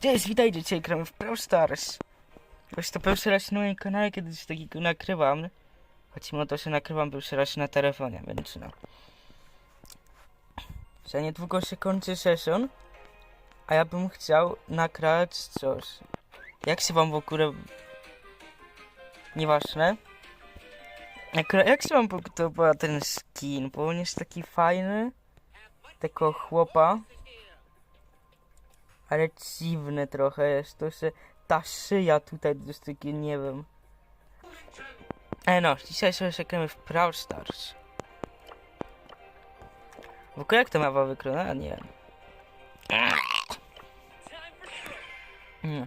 Cześć, witajcie, dzisiaj gramy w Brawl Stars. Właśnie to pierwszy raz na moim kanale, kiedy coś takiego nakrywam. Choć mimo to, że nakrywam pierwszy raz na telefonie, więc no. Że niedługo się kończy session, a ja bym chciał nagrać coś. Jak się wam w ogóle... Nieważne. Jak się wam podoba ten skin, bo on jest taki fajny. Tego chłopa. Ale dziwne trochę jest to, że ta szyja tutaj jest takie, nie wiem. E no, dzisiaj sobie czekamy w Brawl Stars. W ogóle jak to mapa wygląda? Nie wiem. Nie.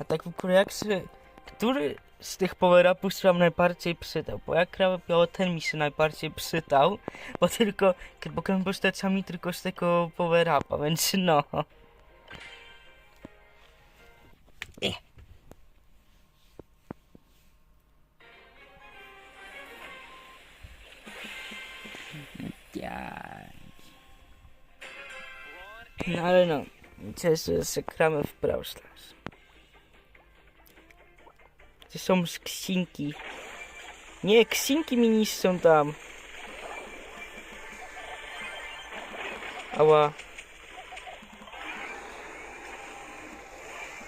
A tak w ogóle jak się... Który z tych power-upów się najbardziej przydał? Bo jak grałem, ten mi się najbardziej przydał. Bo tylko... Bo grałem postaciami tylko z tego power-upa, więc no. No ale no, cieszę się, gramy w Brawl Stars. Gdzie są skrzynki? Nie, skrzynki mi niszczą tam. Ała.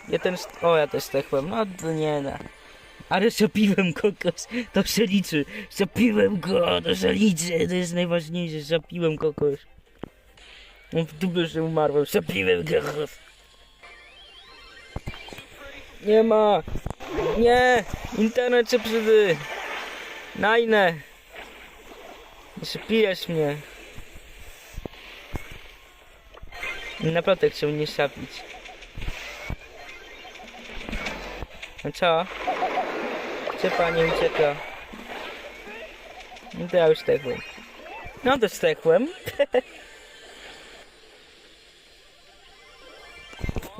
Ja ten... O, ja też techłem. No to nie no. Ale zapiłem kokos. To się liczy. Zapiłem go, to się liczy. To jest najważniejsze. Zapiłem kokos. On w dupę, że umarłem. Zapiłem go. Nie ma. Nie. Internet się przydy. Najne. Zapijesz mnie. Naprawdę chcę mnie zabić. No co? Gdzie pani ucieka? No to ja już zdechłem. No to.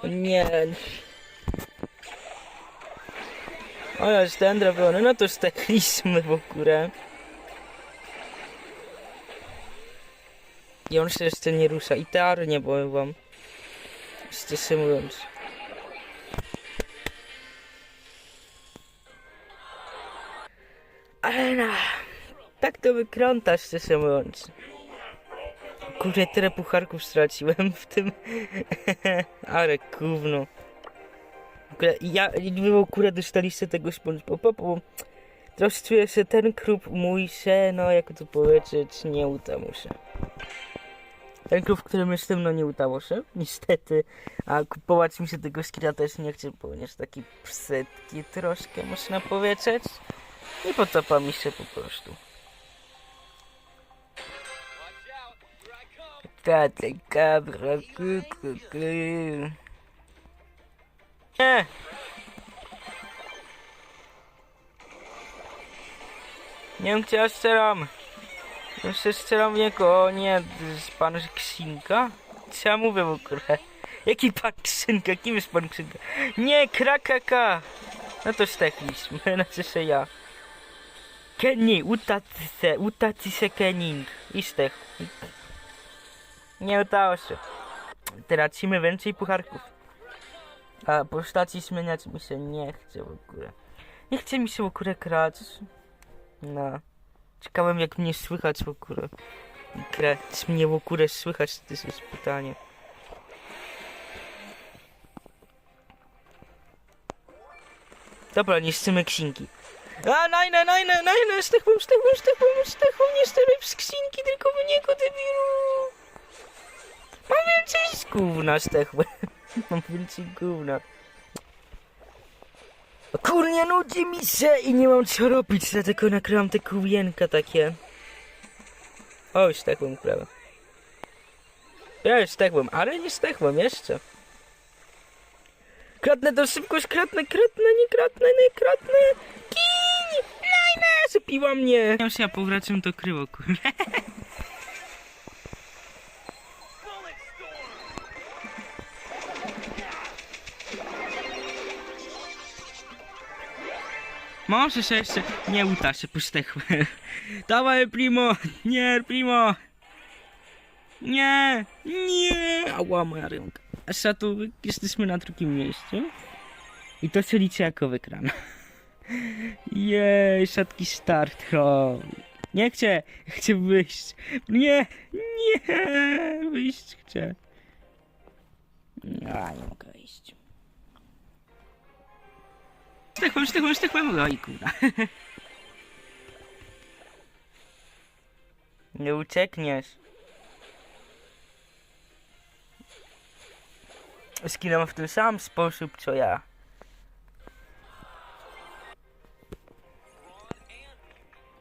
O nie. O, jest ten drabiony. No to zdechliśmy w ogóle. I on się jeszcze nie rusza. I teary nie powiem wam. Szczerze mówiąc. Ale no, tak to wykrąta, szczerze mówiąc. Kurde, tyle pucharków straciłem w tym. Ale gówno. Ja, w ogóle dostaliście tego SpongeBoba, bo troszkę czuję, że ten klub mój się, no jak to powiedzieć, nie uda mu się. Ten klub, w którym jestem, no nie udało się, niestety. A kupować mi się tego skina też nie chce, ponieważ taki psetki troszkę, można powiedzieć. Nie podoba mi się po prostu. Tata, kabra, ku, ku, ku. Nie! Nie wiem, gdzie ja strzelam. Jeszcze strzelam w niego. O nie, to jest pan Krzynka? Co ja mówię w ogóle? Jaki pan Krzynka? Kim jest pan Krzynka? Nie, krakaka! No to zdechliśmy, znaczy się ja. Kenny, utaci se, utaci se Kenning. I zdech. Nie udało się. Tracimy więcej pucharków. A postaci zmieniać mi się nie chce w ogóle. Nie chce mi się w ogóle grać. No. Ciekawym jak mnie słychać w ogóle. Grać mnie w ogóle słychać, to jest pytanie. Dobra, nie chcemy ksinki. A, najne, najne, najne, stechłem, stechłem, stechłem, stechłem, nie stechłem w skrzynki, tylko w niego, debilu. Mam więcej z gówna, stechłem. Mam więcej gówna. O Kurnie, nudzi mi się i nie mam co robić, dlatego nakrywam te kuwienka takie. O, już stechłem prawie. Ja już stechłem, ale nie stechłem jeszcze. Kradnę to szybkość, kradnę, kradnę, nie kradnę, nie kradnę. Kij! Lajna! Zapiła mnie. Już ja powracam to kryło, kurde. Może się jeszcze nie uda się postechły. Dawaj, primo! Nie, primo! Nie! Nie! Ała, moja ręka. A szatu, jesteśmy na drugim miejscu. I to się liczy jako wygrana. Jej, szatki start. O. Nie chcę, chcę wyjść. Nie, nie, wyjść chcę. A, nie mogę wyjść. Sztykłem, sztykłem, sztykłem. Oj, kurwa. Nie uciekniesz. Skinąłem w ten sam sposób, co ja.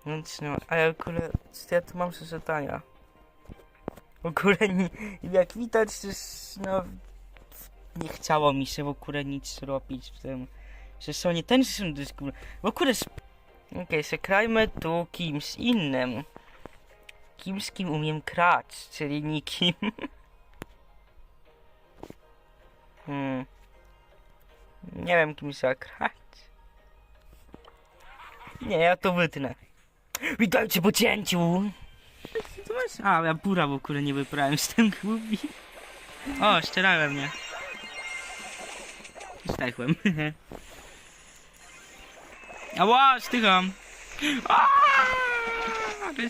Nic nie ma. A ja w ogóle, ja tu mam zadania. W ogóle nie, jak widać, jest, no, nie chciało mi się w ogóle nic robić w tym, że nie ten, są dysku. W ogóle, sp- okej, okay, zakrajmy tu kimś innym. Kim z kim umiem krać, czyli nikim. hmm. Nie wiem kim zagrać. Nie, ja to wytnę. Witajcie po cięciu! Co masz? A, ja pura w ogóle nie wybrałem z tym głupi. O, ścierałem mnie. Zdechłem. Ała, stycham.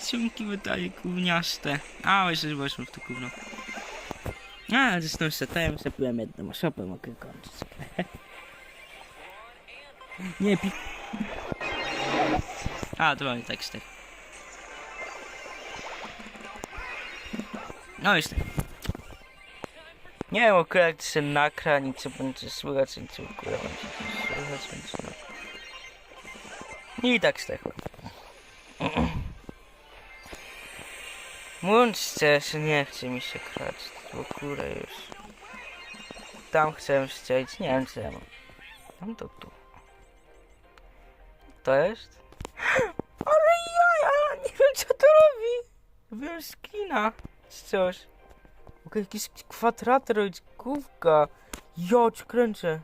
Ciunki wydaje gówniaste. A, jeszcze weszłem w to gówno. A, zresztą setem zapiłem jedną osobę, mogę kończyć. Nie, pi... A, to mamy teksty. No tak. Nie wiem akurat się nakra, nic co będzie słychać, nic co akurat będzie słychać. I tak stechłem. Mówiąc szczerze, nie chce mi się krać, bo kurę już. Tam chcę strzelić, nie wiem. Tam to tu. To jest? Ale ja, ja nie wiem co to robi. Wiem skina. czy coś. Okej, jakiś kwadrator, robić główka. Ja kręcę.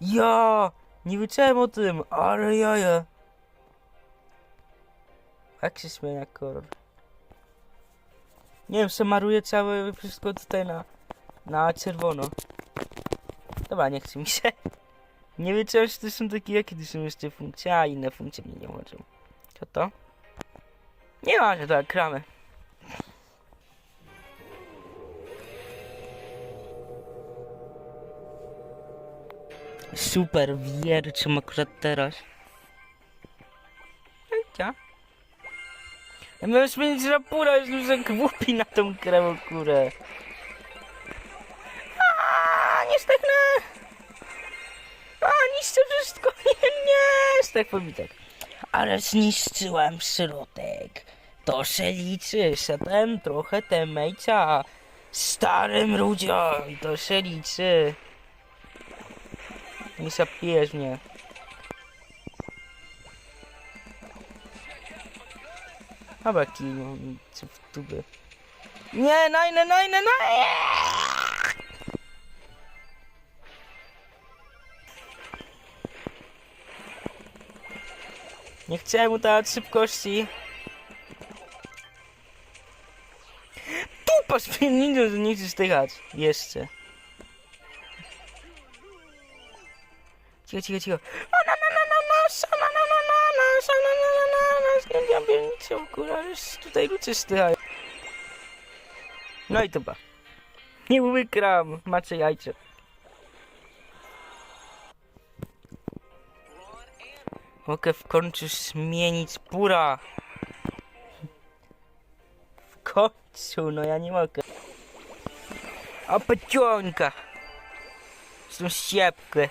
Ja! Nie wiedziałem o tym, ale jaja. Jak się zmienia kolor? Nie wiem, samaruję całe wszystko tutaj na, na czerwono. Dobra, nie chce mi się. Nie wiedziałem, że to są takie, jakie to są jeszcze funkcje, a inne funkcje mnie nie łączą. Co to? Nie ma, że tak, kramy. Super, wierczym akurat teraz. Hecia. Ja miałem zmienić rapura, jestem za głupi na tą górę. Aaaa, nie steknę! A, niszczę wszystko! Nie, nie! Pobitek. Ale zniszczyłem środek. To się liczy. Szedłem trochę temejcia. Starym ludziom. To się liczy. Nie zapijesz mnie. Dobra, kij, w tubie. Nie, najne, najne, najne! Nie chciałem mu dać szybkości. Tupa spinningu, że nie chcesz stychać. Jeszcze. Na, skręciłam piernicę, w ogóle, ale już tutaj ludzie stychają. No i to ba. Nie wykram, macie jajce. Mogę w końcu zmienić pura. W końcu, no ja nie mogę. A pociąga. Są ściepkę.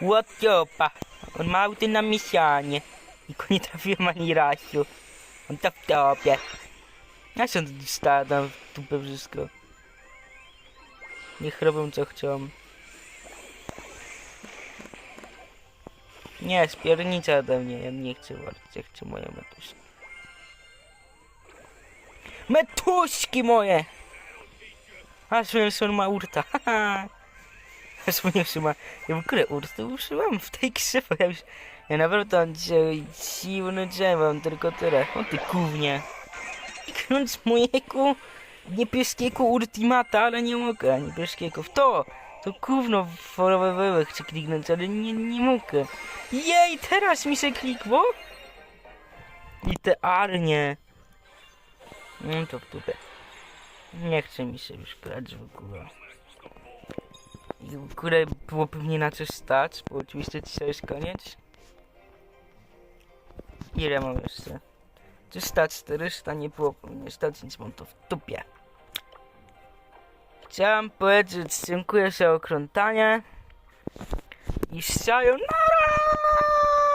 Łotiopa. On ma auty na miesianie. I go nie trafiłem ani razu. On to w topie. Ja się stadam w dupę wszystko. Niech robią co chcą. Nie, spiernicza ode mnie, ja nie chcę walczyć, ja chcę moje metuszki. Metuśki moje! A, słyszę, że on ma urta, haha! Ja w ogóle urtę użyłam w tej grze, ja już... Ja naprawdę mam dzisiaj dziwny dzień, mam tylko tyle. O ty gównie. Krąc mojego... niebieskiego ultimata, ale nie mogę niebieskiego. W to! To gówno forowe chcę kliknąć, ale nie, nie mogę. Jej, teraz mi się klikło? I te arnie. No to w dupę. Nie chce mi się już grać w ogóle. Ogóle było pewnie na coś stać, bo oczywiście dzisiaj jest koniec. Ile mam jeszcze? Czy stać 400? Nie było mnie stać, więc mam to w dupie. Chciałem powiedzieć dziękuję za okrątanie i sayonara! Ty,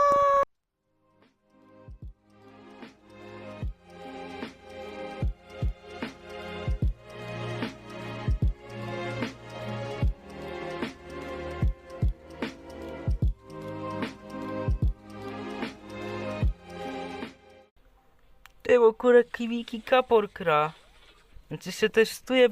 bo kurek kiwiki kapor kra. Znaczy się testuje